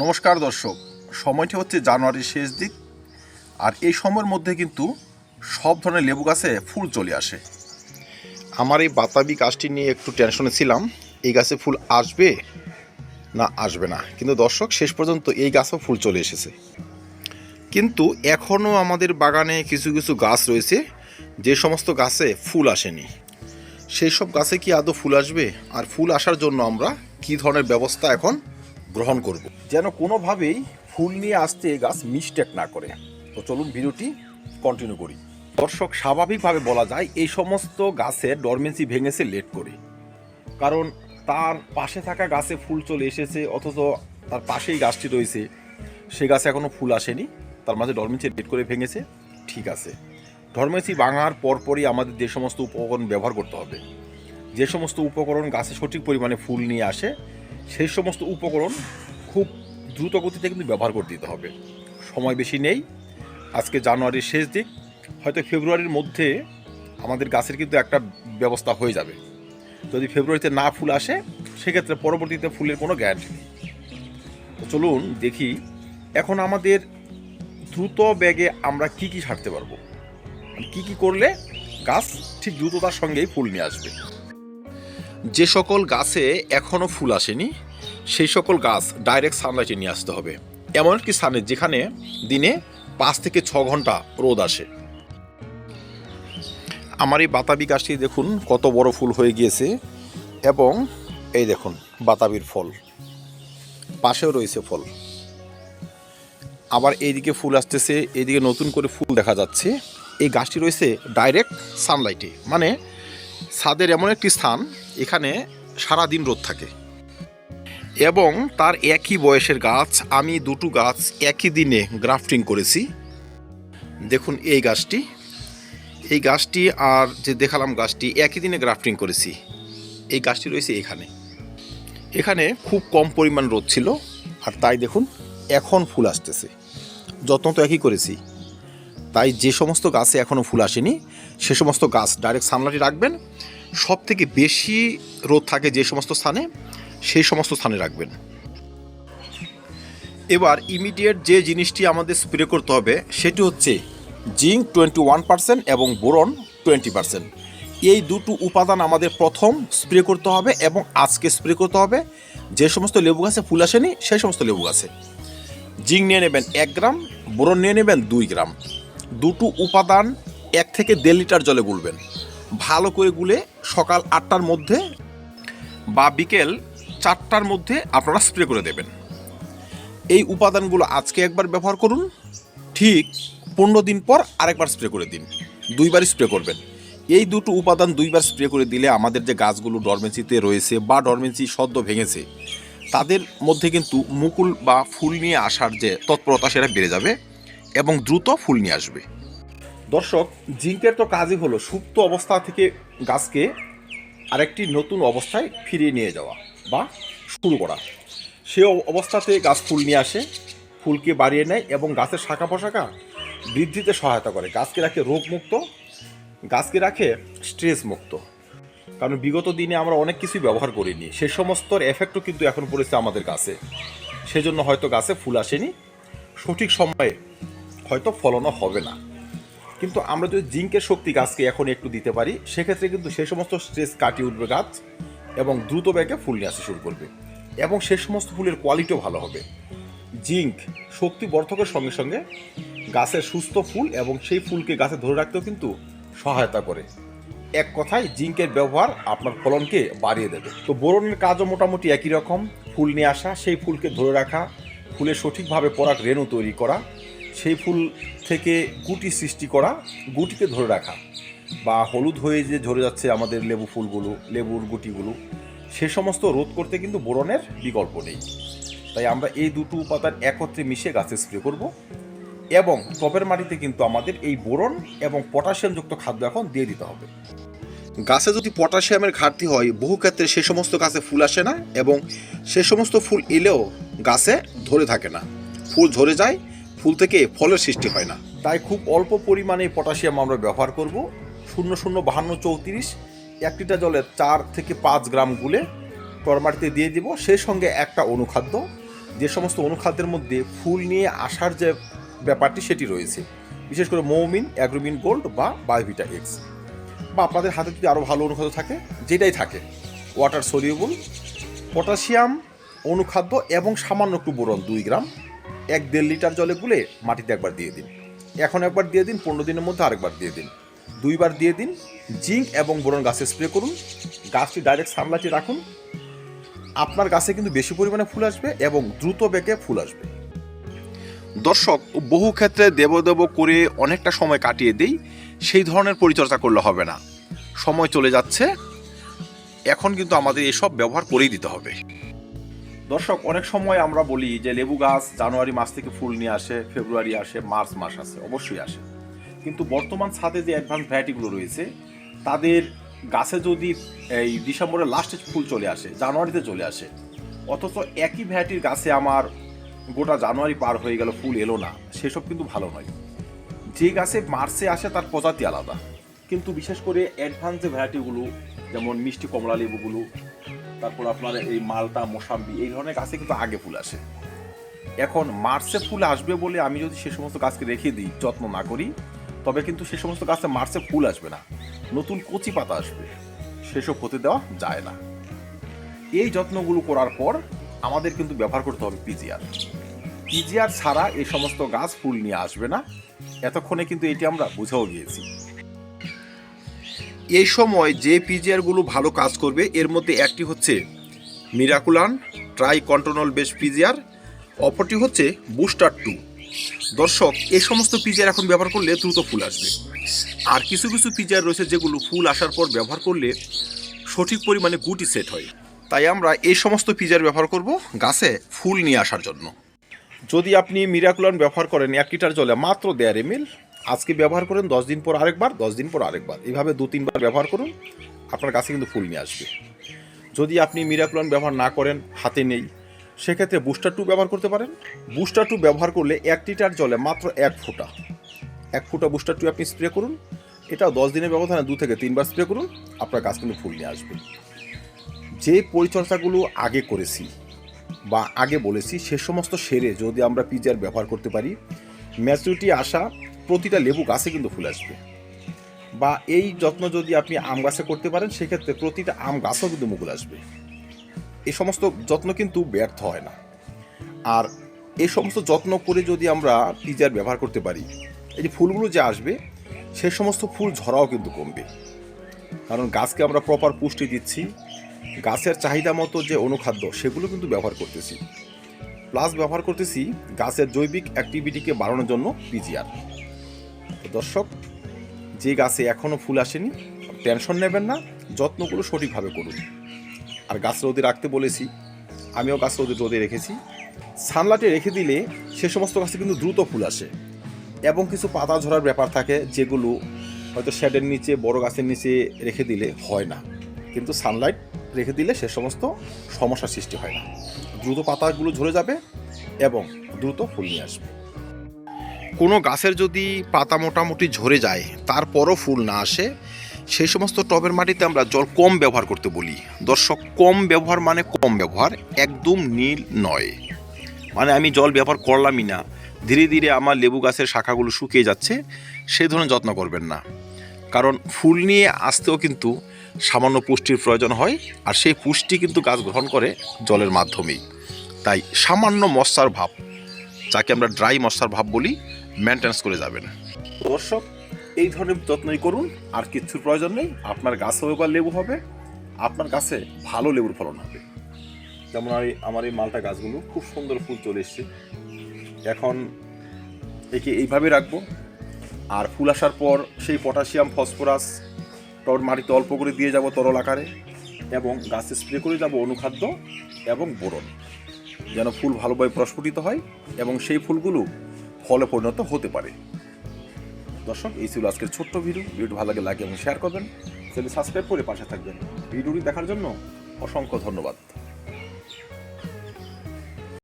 নমস্কার দর্শক, সময়টি হচ্ছে জানুয়ারির শেষ দিক, আর এই সময়ের মধ্যে কিন্তু সব ধরনের লেবু গাছে ফুল চলে আসে। আমার এই বাতাবি গাছটি নিয়ে একটু টেনশনে ছিলাম, এই গাছে ফুল আসবে না আসবে না? কিন্তু দর্শক, শেষ পর্যন্ত এই গাছেও ফুল চলে এসেছে। কিন্তু এখনও আমাদের বাগানে কিছু কিছু গাছ রয়েছে, যে সমস্ত গাছে ফুল আসেনি। সেই সব গাছে কি আদৌ ফুল আসবে? আর ফুল আসার জন্য আমরা কি ধরনের ব্যবস্থা এখন গ্রহণ করব। যেন কোনোভাবেই ফুল নিয়ে আসতে গাছ মিস্টেক না করে। তো চলুন ভিডিওটি কন্টিনিউ করি। দর্শক, স্বাভাবিকভাবে বলা যায় এই সমস্ত গাছের ডরমেন্সি ভেঙেছে লেট করে। কারণ তার পাশে থাকা গাছে ফুল চলে এসেছে, অথচ তার পাশেই গাছটি রয়েছে। সে গাছে এখনও ফুল আসেনি, তার মাঝে ডরমেন্সি লেট করে ভেঙেছে, ঠিক আছে। ডরমেন্সি ভাঙার পরপরই আমাদের যে সমস্ত উপকরণ ব্যবহার করতে হবে। যে সমস্ত উপকরণ গাছে সঠিক পরিমাণে ফুল নিয়ে আসে সেই সমস্ত উপকরণ খুব দ্রুত গতিতে কিন্তু ব্যবহার করে দিতে হবে। সময় বেশি নেই। আজকে জানুয়ারির শেষ দিক। হয়তো ফেব্রুয়ারির মধ্যে আমাদের গাছের কিন্তু একটা ব্যবস্থা হয়ে যাবে। যদি ফেব্রুয়ারিতে না ফুল আসে, সেক্ষেত্রে পরবর্তীতে ফুলের কোনো গ্যারান্টি নেই। তো চলুন দেখি, এখন আমাদের দ্রুত ব্যাগে আমরা কি কি ছাড়তে পারব? কি কি করলে গাছ ঠিক দ্রুততার সঙ্গেই ফুল নিয়ে আসবে? যে সকল গাছে এখনও ফুল আসেনি, সেই সকল গাছ ডাইরেক্ট সানলাইটে নিয়ে আসতে হবে। এমন একটি স্থানে যেখানে দিনে পাঁচ থেকে ছ ঘণ্টা রোদ আসে। আমার এই বাতাবি গাছটি দেখুন, কত বড় ফুল হয়ে গিয়েছে এবং এই দেখুন, বাতাবির ফল। পাশেও রয়েছে ফল। আবার এইদিকে ফুল আসতেছে, এইদিকে নতুন করে ফুল দেখা যাচ্ছে। এই গাছটি রয়েছে ডাইরেক্ট সানলাইটে মানে ছাদের এমন একটি স্থান এখানে সারা দিন রোদ থাকে। এবং তার একই বয়সের গাছ, আমি দুটো গাছ একই দিনে গ্রাফটিং করেছি। দেখুন এই গাছটি। এই গাছটি আর যে দেখালাম গাছটি, একই দিনে গ্রাফটিং করেছি। এই গাছটি রয়েছে এখানে। এখানে খুব কম পরিমাণ রোদ ছিল। আর তাই দেখুন, এখন ফুল আসতেছে। যত্ন তো একই করেছি। তাই যে সমস্ত গাছে এখনও ফুল আসেনি, সে সমস্ত গাছ ডাইরেক্ট সামলাটি রাখবেন। সব থেকে বেশি রোদ থাকে যে সমস্ত স্থানে, সেই সমস্ত স্থানে রাখবেন। এবার ইমিডিয়েট যে জিনিসটি আমাদের স্প্রে করতে হবে, সেটি হচ্ছে জিঙ্ক টোয়েন্টি ওয়ান পার্সেন্ট এবং বোরন টোয়েন্টি পার্সেন্ট। এই দুটো উপাদান আমাদের প্রথম স্প্রে করতে হবে এবং আজকে স্প্রে করতে হবে। যে সমস্ত লেবু গাছে ফুল আসেনি, সেই সমস্ত লেবু গাছে। জিঙ্ক নিয়ে নেবেন এক গ্রাম, বোরন নিয়ে নেবেন দুই গ্রাম। দুটো উপাদান এক থেকে দেড় লিটার জলে গুলবেন। ভালো করে গুলে সকাল আটটার মধ্যে বা বিকেল চারটার মধ্যে আপনারা স্প্রে করে দেবেন। এই উপাদানগুলো আজকে একবার ব্যবহার করুন। ঠিক পনেরো দিন পর আরেকবার স্প্রে করে দিন। দুইবার স্প্রে করবেন। এই দুটো উপাদান দুইবার স্প্রে করে দিলে আমাদের যে গাছগুলো ডরমেন্সিতে রয়েছে বা ডরমেন্সি সদ্য ভেঙেছে, তাদের মধ্যে কিন্তু মুকুল বা ফুল নিয়ে আসার যে তৎপরতা সেটা বেড়ে যাবে এবং দ্রুত ফুল নিয়ে আসবে। দর্শক, জিঙ্কের তো কাজই হলো সুপ্ত অবস্থা থেকে গাছকে আরেকটি নতুন অবস্থায় ফিরিয়ে নিয়ে যাওয়া বা শুরু করা। সে অবস্থাতে গাছ ফুল নিয়ে আসে, ফুলকে বাড়িয়ে নেয় এবং গাছের শাখা পোশাকা বৃদ্ধিতে সহায়তা করে। গাছকে রাখে রোগমুক্ত, গাছকে রাখে স্ট্রেস মুক্ত কারণ বিগত দিনে আমরা অনেক কিছুই ব্যবহার করিনি। সে সমস্ত এফেক্টও কিন্তু এখন পড়েছে আমাদের গাছে। সেজন্য হয়তো গাছে ফুল আসেনি। সঠিক সময়ে হয়তো ফলনও হবে না। কিন্তু আমরা যদি জিঙ্কের শক্তি গাছকে এখন একটু দিতে পারি, সেক্ষেত্রে কিন্তু সে সমস্ত স্ট্রেস কাটিয়ে উঠবে গাছ এবং দ্রুত ব্যাগে ফুল নিয়ে আসতে শুরু করবে। এবং সে সমস্ত ফুলের কোয়ালিটিও ভালো হবে। জিঙ্ক শক্তি বর্ধকের সঙ্গে সঙ্গে গাছের সুস্থ ফুল এবং সেই ফুলকে গাছে ধরে রাখতেও কিন্তু সহায়তা করে। এক কথায়, জিঙ্কের ব্যবহার আপনার ফলনকে বাড়িয়ে দেবে। তো বোরনের কাজও মোটামুটি একই রকম। ফুল নিয়ে আসা, সেই ফুলকে ধরে রাখা ফুলের সঠিকভাবে পরাগ রেণু তৈরি করা সেই ফুল থেকে গুটি সৃষ্টি করা, গুটিকে ধরে রাখা বা হলুদ হয়ে যে ঝরে যাচ্ছে আমাদের লেবু ফুলগুলো, লেবুর গুটিগুলো, সে সমস্ত রোধ করতে কিন্তু বোরনের বিকল্প নেই। তাই আমরা এই দুটো উপাদান একত্রে মিশিয়ে গাছে স্প্রে করব এবং টবের মাটিতে কিন্তু আমাদের এই বোরন এবং পটাশিয়ামযুক্ত খাদ্য এখন দিয়ে দিতে হবে। গাছে যদি পটাশিয়ামের ঘাটতি হয়, বহু ক্ষেত্রে সে সমস্ত গাছে ফুল আসে না এবং সে সমস্ত ফুল এলেও গাছে ধরে থাকে না। ফুল ঝরে যায় ফুল থেকে ফলের সৃষ্টি হয় না। তাই খুব অল্প পরিমাণে পটাশিয়াম আমরা ব্যবহার করব। শূন্য শূন্য বাহান্ন চৌত্রিশ, এক লিটার জলে চার থেকে পাঁচ গ্রাম গুলে টরমাটিতে দিয়ে দিব। সেই সঙ্গে একটা অনুখাদ্য, যে সমস্ত অনুখাদ্যের মধ্যে ফুল নিয়ে আসার যে ব্যাপারটি সেটি রয়েছে। বিশেষ করে মৌমিন, অ্যাগ্রোমিন গোল্ড বা বায়োভিটা এক্স। বা আপনাদের হাতে যদি আরও ভালো অনুখাদ্য থাকে, যেটাই থাকে, ওয়াটার সলিউবল, পটাশিয়াম, অনুখাদ্য এবং সামান্য একটু বোরন, দুই গ্রাম। এক দেড় লিটার জলে গুলে মাটিতে একবার দিয়ে দিন। এখন একবার দিয়ে দিন, পনেরো দিনের মধ্যে আরেকবার দিয়ে দিন। দুইবার দিয়ে দিন, জিঙ্ক এবং বোরন গাছে স্প্রে করুন। গাছটি ডাইরেক্ট সানলাইটে রাখুন। আপনার গাছে কিন্তু বেশি পরিমাণে ফুল আসবে এবং দ্রুত বেগে ফুল আসবে। দর্শক, বহু ক্ষেত্রে দেব দেব করে অনেকটা সময় কাটিয়ে দিই, সেই ধরনের পরিচর্যা করলে হবে না। সময় চলে যাচ্ছে, এখন কিন্তু আমাদের এসব ব্যবহার করেই দিতে হবে। দর্শক, অনেক সময় আমরা বলি যে লেবু গাছ জানুয়ারি মাস থেকে ফুল নিয়ে আসে, ফেব্রুয়ারি আসে, মার্চ মাস আসে, অবশ্যই আসে। কিন্তু বর্তমান ছাদে যে অ্যাডভান্স ভ্যারাইটিগুলো রয়েছে, তাদের গাছে যদি এই ডিসেম্বরের লাস্টে ফুল চলে আসে, জানুয়ারিতে চলে আসে, অথচ একই ভ্যারাইটির গাছে আমার গোটা জানুয়ারি পার হয়ে গেল, ফুল এলো না, সেসব কিন্তু ভালো নয়। যে গাছে মার্চে আসে, তার প্রজাতি আলাদা। কিন্তু বিশেষ করে অ্যাডভান্স যে ভ্যারাইটিগুলো যেমন মিষ্টি কমলা লেবুগুলো তারপর আপনার এই মালটা, মোসাম্বি, এই ধরনের গাছে কিন্তু আগে ফুল আসে। এখন মার্চে ফুল আসবে বলে আমি যদি সে সমস্ত গাছকে রেখে দিই, যত্ন না করি, তবে কিন্তু সে সমস্ত গাছে মার্চে ফুল আসবে না। নতুন কচি পাতা আসবে। সেসব হতে দেওয়া যায় না। এই যত্নগুলো করার পর আমাদের কিন্তু ব্যবহার করতে হবে পিজিআর পিজিআর ছাড়া এই সমস্ত গাছ ফুল নিয়ে আসবে না। এতক্ষণে কিন্তু এটি আমরা বুঝেও গিয়েছি। এই সময় যে পিজিআরগুলো ভালো কাজ করবে, এর মধ্যে একটি হচ্ছে Miraculan triacontanol base PGR, অপরটি হচ্ছে বুস্টার টু। দর্শক, এই সমস্ত পিজিআর এখন ব্যবহার করলে দ্রুত ফুল আসবে। আর কিছু কিছু পিজিআর রয়েছে যেগুলো ফুল আসার পর ব্যবহার করলে সঠিক পরিমাণে গুটি সেট হয়। তাই আমরা এই সমস্ত পিজার ব্যবহার করব গাছে ফুল নিয়ে আসার জন্য। যদি আপনি মিরাকুলান ব্যবহার করেন, এক লিটার জলে মাত্র দেড় এমএল আজকে ব্যবহার করেন, দশ দিন পর আরেকবার, দশ দিন পর আরেকবার। এইভাবে দু, তিনবার ব্যবহার করুন, আপনার গাছে কিন্তু ফুল নিয়ে আসবে। যদি আপনি মিরাকুলান ব্যবহার না করেন, হাতে নেই, সেক্ষেত্রে বুস্টার টু ব্যবহার করতে পারেন। বুস্টার টু ব্যবহার করলে এক লিটার জলে মাত্র এক ফোঁটা। এক ফোঁটা বুস্টার টু আপনি স্প্রে করুন। এটা দশ দিনের ব্যবধানে দু থেকে তিনবার স্প্রে করুন, আপনার গাছ কিন্তু ফুল নিয়ে আসবে। যে পরিচর্যাগুলো আগে করেছি বা আগে বলেছি, সে সমস্ত সেরে যদি আমরা পিজার ব্যবহার করতে পারি ম্যাচুরিটি আসা প্রতিটা লেবু গাছে কিন্তু ফুল আসবে। বা এই যত্ন যদি আপনি আম গাছে করতে পারেন, সেক্ষেত্রে প্রতিটা আম গাছও কিন্তু মুকুল আসবে। এই সমস্ত যত্ন কিন্তু ব্যর্থ হয় না। আর এই সমস্ত যত্ন করে যদি আমরা পিজার ব্যবহার করতে পারি, এই যে ফুলগুলো যে আসবে, সে সমস্ত ফুল ঝরাও কিন্তু কমবে। কারণ গাছকে আমরা প্রপার পুষ্টি দিচ্ছি, গাছের চাহিদা মতো যে অনুখাদ্য, সেগুলো কিন্তু ব্যবহার করতেছি। প্লাস ব্যবহার করতেছি গাছের জৈবিক অ্যাক্টিভিটিকে বাড়ানোর জন্য পিজিআর। দর্শক, যে গাছে এখনও ফুল আসেনি, টেনশন নেবেন না, যত্নগুলো সঠিকভাবে করুন। আর গাছ রোদে রাখতে বলেছি, আমিও গাছ রোদে রোদে রেখেছি। সানলাইটে রেখে দিলে সে সমস্ত গাছে কিন্তু দ্রুত ফুল আসে। এবং কিছু পাতা ঝরার ব্যাপার থাকে, যেগুলো হয়তো শেডের নিচে, বড় গাছের নিচে রেখে দিলে হয় না। কিন্তু সানলাইট রেখে দিলে সে সমস্ত সমস্যার সৃষ্টি হয় না। দ্রুত পাতাগুলো ঝরে যাবে এবং দ্রুত ফুল নিয়ে আসবে। কোনো গাছের যদি পাতা মোটামুটি ঝরে যায়, তারপরও ফুল না আসে, সেই সমস্ত টবের মাটিতে আমরা জল কম ব্যবহার করতে বলি। দর্শক, কম ব্যবহার মানে কম ব্যবহার, একদম নীল নয়। মানে আমি জল ব্যবহার করলামই না। ধীরে ধীরে আমার লেবু গাছের শাখাগুলো শুকিয়ে যাচ্ছে সেই ধরনের যত্ন করবেন না। কারণ ফুল নিয়ে আসতেও কিন্তু সামান্য পুষ্টির প্রয়োজন হয়, আর সেই পুষ্টি কিন্তু গাছ গ্রহণ করে জলের মাধ্যমেই। তাই সামান্য মশার ভাব, যাকে আমরা ড্রাই মশার ভাব বলি মেনটেন্স করে যাবেন। দর্শক, এই ধরনের যত্নই করুন, আর কিচ্ছুর প্রয়োজন নেই, আপনার গাছেও এবার লেবু হবে, আপনার গাছে ভালো লেবুর ফলন হবে। যেমন আমার এই মালটা গাছগুলো খুব সুন্দর ফুল চলে এসছে। এখন একে এইভাবে রাখব, আর ফুল আসার পর সেই পটাশিয়াম, ফসফরাস, টর মাটিতে অল্প করে দিয়ে যাব তরল আকারে, এবং গাছে স্প্রে করে যাব অনুখাদ্য এবং বোরন, যেন ফুল ভালোভাবে প্রস্ফুটিত হয়, এবং সেই ফুলগুলো ফলে পরিণত হতে পারে। দর্শক, এই ছিল আজকের ছোট্ট ভিডিও। ভিডিও ভালো লাগে লাইক এবং শেয়ার করবেন। চ্যানেল সাবস্ক্রাইব করে পাশে থাকবেন। ভিডিওটি দেখার জন্য অসংখ্য ধন্যবাদ।